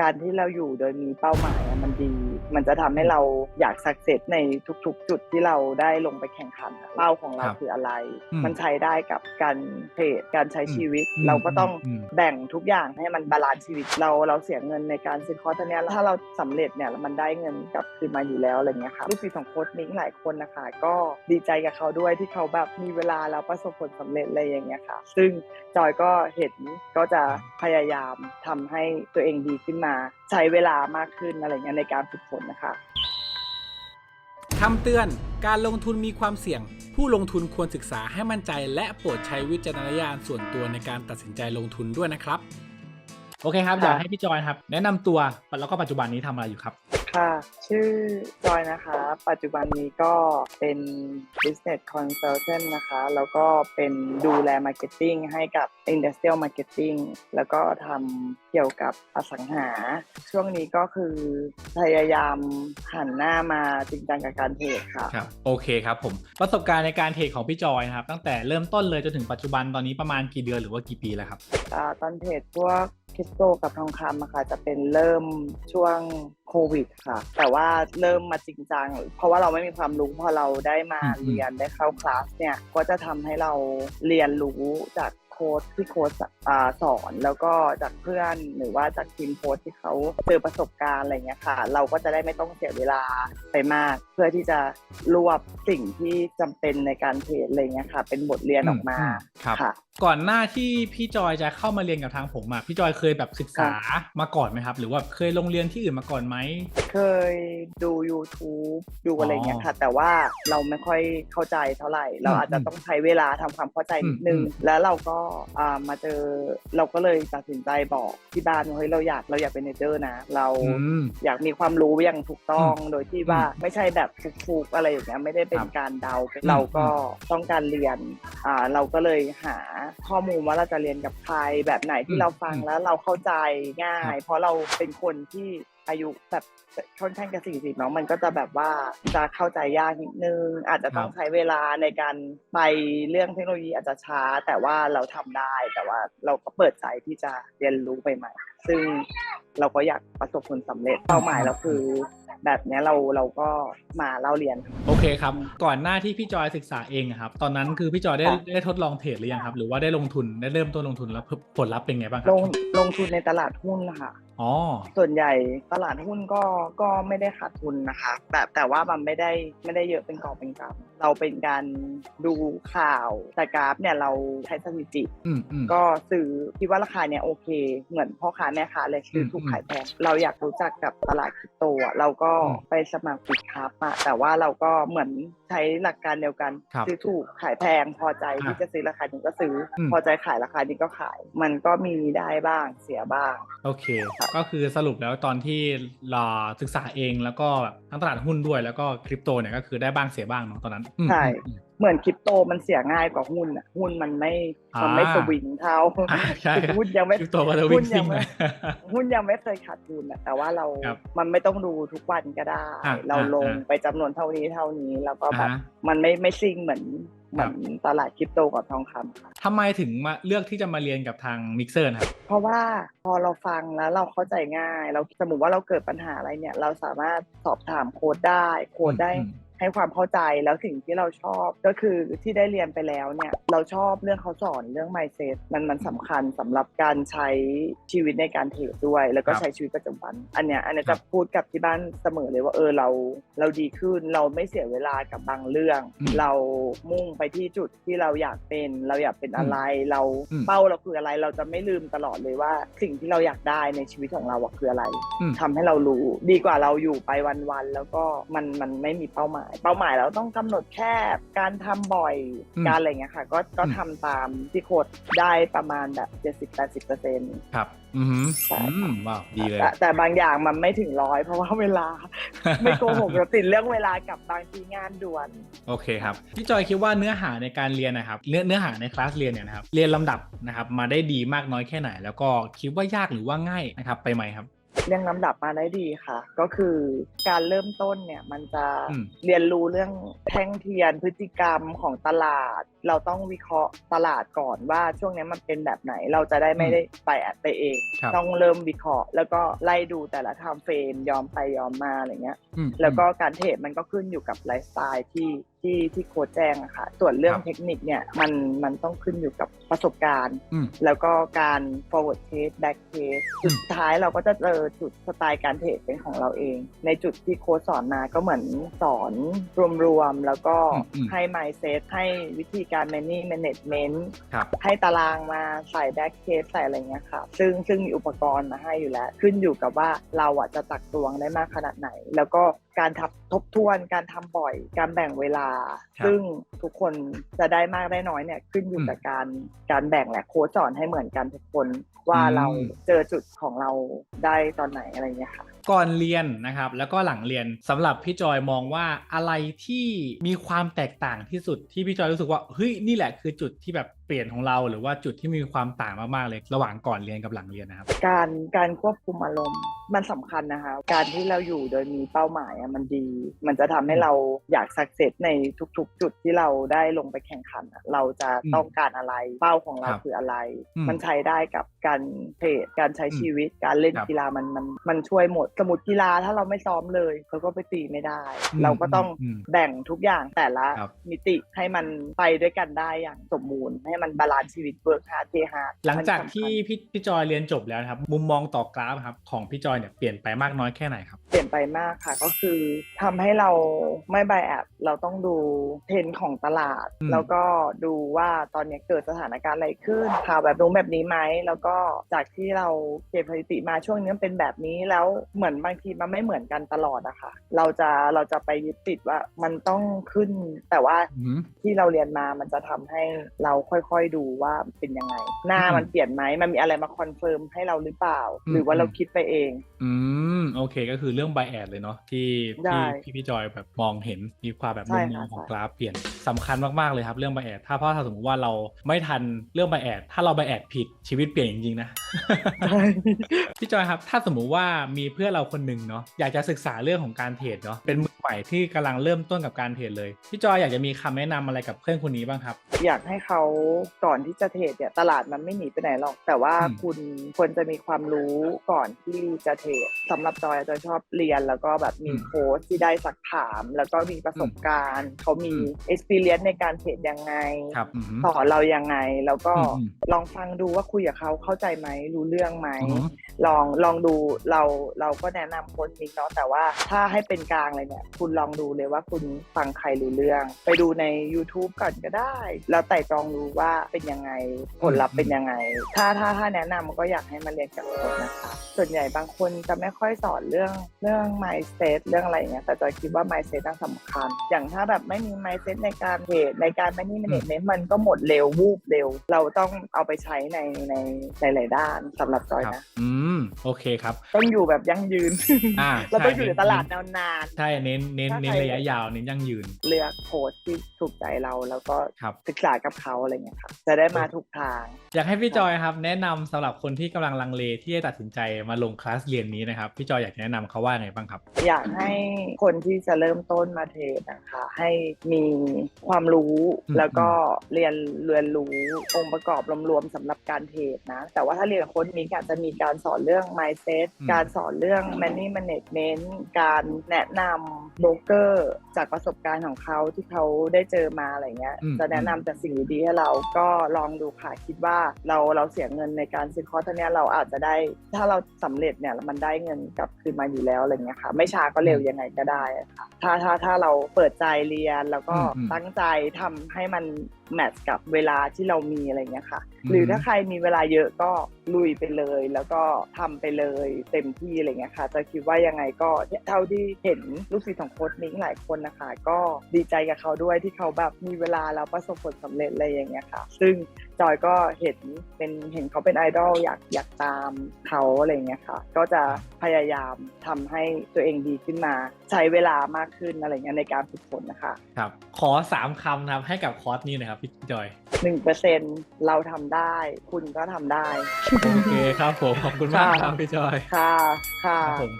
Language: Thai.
การที่เราอยู่โดยมีเป้าหมายอะมันดี มันจะทำให้เราอยากสักเซสในทุกๆ จุดที่เราได้ลงไปแข่งขันอะเป้าของเราครับคืออะไรอืมมันใช้ได้กับการเทรดการใช้ชีวิตอืมเราก็ต้องอืมแบ่งทุกอย่างให้มันบาลานซ์ชีวิตเราเราเสียเงินในการซื้อคอร์สอันเนี้ยแล้วถ้าเราสำเร็จเนี่ยมันได้เงินกลับคืนมาอยู่แล้วอะไรเงี้ยค่ะลูกศิษย์ของโค้ชนิ้งหลายคนนะคะ ก็ดีใจกับเขาด้วยที่เขาแบบมีเวลาแล้วประสบผลสำเร็จอะไรอย่างเงี้ยค่ะ ซึ่งจอยก็เห็นก็จะพยายามทำให้ตัวเองดีขึ้นมาใช้เวลามากขึ้นอะไรเงี้ยในการฝึกฝนนะคะคำเตือนการลงทุนมีความเสี่ยง ผู้ลงทุนควรศึกษาให้มั่นใจ และโปรดใช้วิจารณญาณส่วนตัวในการตัดสินใจลงทุนด้วยนะครับ โอเคครับค่ะอยากให้พี่จอยครับ แนะนำตัวแล้วก็ปัจจุบันนี้ทำอะไรอยู่ครับ ค่ะชื่อจอยนะคะ ปัจจุบันนี้ก็เป็น business consultant นะคะ แล้วก็เป็นดูแล marketing ให้กับ industrial marketing แล้วก็ทำเกี่ยวกับอสังหา ช่วงนี้ก็คือพยายามหันหน้ามาจริงจังกับการเทรดค่ะครับโอเคครับผม ประสบการณ์ในการเทรดของพี่จอยนะครับ ตั้งแต่เริ่มต้นเลยจนถึงปัจจุบันตอนนี้ประมาณกี่เดือนหรือว่ากี่ปีแล้วครับอ่าตอนเทรดพวกคริปโตกับทองคำอะค่ะจะเป็นเริ่มช่วง โควิดค่ะ แต่ว่าเริ่มมาจริงจัง เพราะว่าเราไม่มีความรู้พอเราได้มาเรียนได้เข้าคลาสเนี่ย ก็จะทำให้เราเรียนรู้จาก ค้ชที่โค้ชอ่าสอนแล้วก็จากเพื่อนหรือว่าจากทีมโค้ชที่เขาเจอประสบการณ์อะไรเงี้ยค่ะ เราก็จะได้ไม่ต้องเสียเวลาไปมาก เพื่อที่จะรวบสิ่งที่จำเป็นในการเทรดอะไรเงี้ยค่ะ เป็นบทเรียนออกมาครับค่ะ ก่อนหน้าที่พี่จอยจะเข้ามาเรียนกับทางผมอะพี่จอยเคยแบบศึกษามาก่อนไหมครับ หรือว่าเคยลงเรียนที่อื่นมาก่อนไหมเคยดู YouTube ดูอะไรเงี้ยค่ะ แต่ว่าเราไม่ค่อยเข้าใจเท่าไหร่ เราอาจจะต้องใช้เวลาทำความเข้าใจนิดนึงอืมแล้วเราก็อ่ามาเจอเราก็เลยตัดสินใจบอกที่บ้านว่าเฮ้ยเราอยากเราอยากเป็นเนเจอร์นะ เราอืมอยากมีความรู้อย่างถูกต้องอืมโดยที่ว่าไม่ใช่แบบฟุกๆอะไรอย่างเงี้ยไม่ได้เป็นครับการเดาอืมเราก็ต้องการเรียนอ่าเราก็เลยหาข้อมูลว่าเราจะเรียนกับใครแบบไหนที่เราฟังแล้วเราเข้าใจง่าย เพราะเราเป็นคนที่ อายุแบบค่อนข้างจะสี่สิบเนาะมันก็จะแบบว่าจะเข้าใจยากนิดนึง อาจจะต้องครับใช้เวลาในการไปเรื่องเทคโนโลยีอาจจะช้า แต่ว่าเราทำได้ แต่ว่าเราก็เปิดใจที่จะเรียนรู้ไปใหม่ๆซึ่งเราก็อยากประสบผลสำเร็จเป้าหมายเราคือแบบเนี้ยเราเราก็มาเล่าเรียน โอเคครับ ก่อนหน้าที่พี่จอยศึกษาเองอะครับ ตอนนั้นคือพี่จอยได้ค่ะได้ทดลองเทรดหรือยังครับ หรือว่าได้ลงทุนได้เริ่มต้นลงทุนแล้วผลลัพธ์เป็นไงบ้างครัลบงลงทุนในตลาดหุ้นค่ะอ๋อ ส่วนใหญ่ตลาดหุ้นก็ก็ไม่ได้ขาดทุนนะคะแต่แต่ว่ามันไม่ได้ไม่ได้เยอะเป็นกอบเป็นกำเราเป็นการดูข่าวแต่กราฟเนี่ยเราใช้สถิติอืมอืมก็ซื้อคิดว่าราคาเนี่ยโอเค เหมือนพ่อค้าแม่ค้าเลยซื้ออมถูกอืมขายแพงเราอยากรู้จักกับตลาดคริปโตอะเราก็อืมไปสมัครปิดครับอะแต่ว่าเราก็เหมือนใช้หลักการเดียวกันครับซื้อถูกขายแพงพอใจอะที่จะซื้อราคานี้ก็ซื้ออมพอใจขายราคานี้ก็ขาย มันก็มีได้บ้างเสียบ้าง โอเคก็คือสรุปแล้วตอนที่เราศึกษาเองแล้วก็ทั้งตลาดหุ้นด้วยแล้วก็คริปโตเนี่ยก็คือได้บ้างเสียบ้างเนาะตอนนั้นอืมใช่อืมเหมือนคริปโตมันเสียง่ายกว่าหุ้นอะหุ้นมันไม่อ่ามัมันไม่สวิงเท่าอ่าใช่หุ้นยังไม่คริปโตก็จะวิ่หุ้งนยัซิ่งไม่นะหุ้นยังไม่เคยขาดทุนอะแต่ว่าเราครับมันไม่ต้องดูทุกวันก็ได้อะเราอะลงอะไปจำนวนเท่านี้เท่านี้ แล้วก็แบบอ่าฮะมันไม่ไม่ซิงเหมือน เหครัมืบอนตลาดคริปโตกับทองคำค่ะทำไมถึงมาเลือกที่จะมาเรียนกับทางมิกเซอร์ครับเพราะว่าพอเราฟังแล้วเราเข้าใจง่าย เราสมมติว่าเราเกิดปัญหาอะไรเนี่ย เราสามารถสอบถามโค้ดได้โค้ดได้อืม ให้ความเข้าใจแล้วสิ่งที่เราชอบก็คือที่ได้เรียนไปแล้วเนี่ยเราชอบเรื่องเขาสอนเรื่อง mindset มันมันสำคัญสำหรับการใช้ชีวิตในการเทรดด้วย แล้วก็ครับใช้ชีวิตประจำวัน อันเนี้ยอันเนี้ยครัจะบพูดกับที่บ้านเสมอเลยว่าเออเราเราดีขึ้นเราไม่เสียเวลากับบางเรื่องอืมเรามุ่งไปที่จุดที่เราอยากเป็นเราอยากเป็นอะไรเราอืมเป้าเราคืออะไรเราจะไม่ลืมตลอดเลยว่า สิ่งที่เราอยากได้ในชีวิตของเราอะคืออะไรอืมทำให้เรารู้ ดีกว่าเราอยู่ไปวันๆแล้วก็มันมันไม่มีเป้าหมายเป้าหมายเราต้องกำหนดแค่การทำบ่อยอืมการอะไรเงี้ยค่ะ ก็ก็อืมทำตามที่โค้ดได้ประมาณแบบ70-80%เปอร์เซ็นต์ครับ อือหือใช่อืมว้าวดีเลยแต่แต่บางอย่างมันไม่ถึงร้อยเพราะว่าเวลา ไม่โกหกเราติดเรื่องเวลากับบางทีงานด่วน โอเคครับพี่จอยคิดว่าเนื้อหาในการเรียนนะครับเนื้อเนื้อหาในคลาสเรียนเนี่ยนะครับเรียนลำดับนะครับมาได้ดีมากน้อยแค่ไหน แล้วก็คิดว่ายากหรือว่าง่ายนะครับไปไหมครับ เรียงลำดับมาได้ดีค่ะ ก็คือการเริ่มต้นเนี่ยมันจะอืมเรียนรู้เรื่องแท่งเทียนพฤติกรรมของตลาด เราต้องวิเคราะห์ตลาดก่อนว่าช่วงนี้มันเป็นแบบไหนเราจะได้ไม่ได้ไปแอดไปเองครับต้องเริ่มวิเคราะห์ แล้วก็ไล่ดูแต่ละไทม์เฟรมยอมไปยอมมาอะไรเงี้ยอืมแล้วก็การเทรดมันก็ขึ้นอยู่กับไลฟ์สไตล์ที่ที่ที่โค้ชแจ้งอะค่ะ ส่วนเรื่องครับเทคนิคเนี่ยมันมันต้องขึ้นอยู่กับประสบการณ์ อืมแล้วก็การ forward case back case อืม สุดท้ายเราก็จะเจอจุดสไตล์การเทรดเป็นของเราเอง ในจุดที่โค้ชสอนมาก็เหมือนสอนรวมๆ แล้วก็อืมอืม ให้ mindset ให้วิธีการ money management ครับ ให้ตารางมาใส่ back case ใส่อะไรเงี้ยค่ะ ซึ่งซึ่งมีอุปกรณ์มาให้อยู่แล้ว ขึ้นอยู่กับว่าเราอะจะตักตวงได้มากขนาดไหน แล้วก็ การทับทบทวนการทำบ่อย การแบ่งเวลาครับซึ่งทุกคนจะได้มากได้น้อยเนี่ยขึ้นอยู่อืมกับการการแบ่งแหละโค้ชสอนให้เหมือนกันทุกคนว่าอืมเราเจอจุดของเราได้ตอนไหนอะไรเงี้ยค่ะก่อนเรียนนะครับแล้วก็หลังเรียนสำหรับพี่จอยมองว่าอะไรที่มีความแตกต่างที่สุดที่พี่จอยรู้สึกว่าเฮ้ยนี่แหละคือจุดที่แบบเปลี่ยนของเรา หรือว่าจุดที่มีความต่างมากๆเลย ระหว่างก่อนเรียนกับหลังเรียนนะครับ การการควบคุมอารมณ์ มันสำคัญนะคะ การที่เราอยู่โดยมีเป้าหมายอะมันดี มันจะทำให้เราอยากสักเซสในทุก ๆ จุดที่เราได้ลงไปแข่งขันอะเราจะต้องการอะไร เป้าของเราครับคืออะไรอืมมันใช้ได้กับการเทรดการใช้อืมชีวิต การเล่นครับกีฬามันมันมันช่วยหมด สมุดกีฬาถ้าเราไม่ซ้อมเลยเขาก็ไปตีไม่ได้อืมเราก็ต้องอืมแบ่งทุกอย่างแต่ละครับมิติให้มันไปด้วยกันได้อย่างสมบูรณ์ให้มันบาลานซ์ชีวิตเวิร์กฮาร์ดเทฮาร์ดหลังจากที่พี่พี่จอยเรียนจบแล้วนะครับ มุมมองต่อกราฟครับของพี่จอยเนี่ยเปลี่ยนไปมากน้อยแค่ไหนครับ เปลี่ยนไปมากค่ะ ก็คือทำให้เราไม่ไบแอดเราต้องดูเทรนด์ของตลาด อืม แล้วก็ดูว่าตอนนี้เกิดสถานการณ์อะไรขึ้นข่าวแบบนู้นแบบนี้ไหมแล้วก็จากที่เราเก็บสถิติมาช่วงนี้มันเป็นแบบนี้แล้วเหมือนบางทีมันไม่เหมือนกันตลอดอะค่ะ เราจะเราจะไปยึดติดว่ามันต้องขึ้น แต่ว่า อืม ที่เราเรียนมามันจะทำให้เราค่อยๆดูว่าเป็นยังไง หน้าอืมมันเปลี่ยนไหมมันมีอะไรมาคอนเฟิร์มให้เราหรือเปล่า อืม หรือว่าเราคิดไปเอง อืม โอเค ก็คือเรื่องไบแอดเลยเนาะที่ได้ที่พี่พี่จอยแบบมองเห็นมีความแบบใช่มุมมค่ะองของใช่กราฟเปลี่ยนสำคัญมากๆเลยครับเรื่องไบแอดถ้าเพราะถ้าสมมติว่าเราไม่ทันเรื่องไบแอดถ้าเราไบแอดผิดชีวิตเปลี่ยนจริงๆนะใช่พี่จอยครับถ้าสมมุติว่ามีเพื่อนเราคนหนึ่งเนาะอยากจะศึกษาเรื่องของการเทรดเนาะเป็นมือใหม่ที่กำลังเริ่มต้นกับการเทรดเลยพี่จอยอยากจะมีคำแนะนำอะไรกับเพื่อนคนนี้บ้างครับ อยากให้เขาก่อนที่จะเทรดเนี่ยตลาดมันไม่หนีไปไหนหรอก แต่ว่าอืมคุณควรจะมีความรู้ก่อนที่จะเทรดสำหรับจอยจอยชอบเรียน แล้วก็แบบมีอืมโค้ชที่ได้สักถาม แล้วก็มีประสบการณ์ เขามีอืม experience ในการเทรดยังไงครับอืมสอนเรายังไง แล้วก็อืมลองฟังดูว่าคุยกับเขาเข้าใจไหมรู้เรื่องไหมอืมลองลองดูเราเราก็แนะนำโค้ชมิกเนาะแต่ว่าถ้าให้เป็นกลางเลยเนี่ยคุณลองดูเลยว่าคุณฟังใครรู้เรื่อง ไปดูใน YouTube ก่อนก็ได้แล้วไต่ตรองดูว่าเป็นยังไงผลลัพธ์เป็นยังไง ถ้าถ้าถ้าแนะนำก็อยากให้มาเรียนกับโค้ชนะคะส่วนใหญ่บางคนจะไม่ค่อยสอนเรื่องเรื่อง mindset เรื่องอะไรเงี้ยแต่จอยคิดว่า mindset น่าสำคัญ อย่างถ้าแบบไม่มี mindset ในการเทรดในการไม่นี่ management มันก็หมดเร็ววูบเร็ว เราต้องเอาไปใช้ในในในหลายๆด้านสำหรับจอยครับนะอืมโอเคครับต้องอยู่แบบยั่งยืนอ่าเราต้องใช่อยู่ในเน้นตลาดนานใช่เน้นเน้นถ้าเน้นใครระยะยาวเน้นยั่งยืนๆเลือกโค้ชที่ถูกใจเราแล้วก็ครับศึกษากับเขาอะไรเงี้ยค่ะจะได้มาถูกทาง อยากให้พี่จอยครับ แนะนำสำหรับคนที่กำลังลังเลที่จะตัดสินใจมาลงคลาสเรียนนี้นะครับพี่จอยอยากจะแนะนำเขาว่าไงบ้างครับ อยากให้คนที่จะเริ่มต้นมาเทรดนะคะให้มีความรู้อืมแล้วก็เรียนเรียนรู้องค์ประกอบรวมๆสำหรับการเทรดนะ แต่ว่าถ้าเรียนกับโค้ชมิกอาจจะมีการสอนเรื่อง mindset อืมการสอนเรื่อง money management การแนะนำโบรกเกอร์ จากประสบการณ์ของเขาที่เขาได้เจอมาอะไรเงี้ยอืมจะแนะนำแต่สิ่งดีๆให้เราก็ลองดูค่ะคิดว่าเราเราเสียเงินในการซื้อคอร์สตัวเนี้ยเราอาจจะได้ ถ้าเราสำเร็จเนี่ยมันได้เงินกลับคืนมาอยู่แล้วอะไรเงี้ยค่ะ ไม่ช้าก็เร็วยังไงก็ได้อะค่ะถ้าถ้าถ้าเราเปิดใจเรียนแล้วก็อืมอืมตั้งใจทำให้มัน แมทช์กับเวลาที่เรามีอะไรเงี้ยค่ะอืมหรือถ้าใครมีเวลาเยอะก็ลุยไปเลย แล้วก็ทำไปเลยเต็มที่อะไรเงี้ยค่ะ จะคิดว่ายังไงก็เท่าที่เห็นลูกศิษย์ของโค้ชนิ้งหลายคนนะคะ ก็ดีใจกับเขาด้วยที่เขาแบบมีเวลาแล้วประสบผลสำเร็จอะไรอย่างเงี้ยค่ะ ซึ่ง จอยก็เห็นเป็นเห็นเขาเป็นไอดอลอยากอยากตามเขาอะไรอย่างเงี้ยค่ะ ก็จะพยายามทำให้ตัวเองดีขึ้นมา ใช้เวลามากขึ้นอะไรเงี้ยในการฝึกฝนนะคะครับขอสามคำนะครับให้กับคอร์สนี้หนะครับพี่จอยหนึ่งเปอร์เซ็นเราทำได้ คุณก็ทำได้ โอเคครับผม ขอบคุณมากครับพี่จอย ค่ะ ค่ะครับผม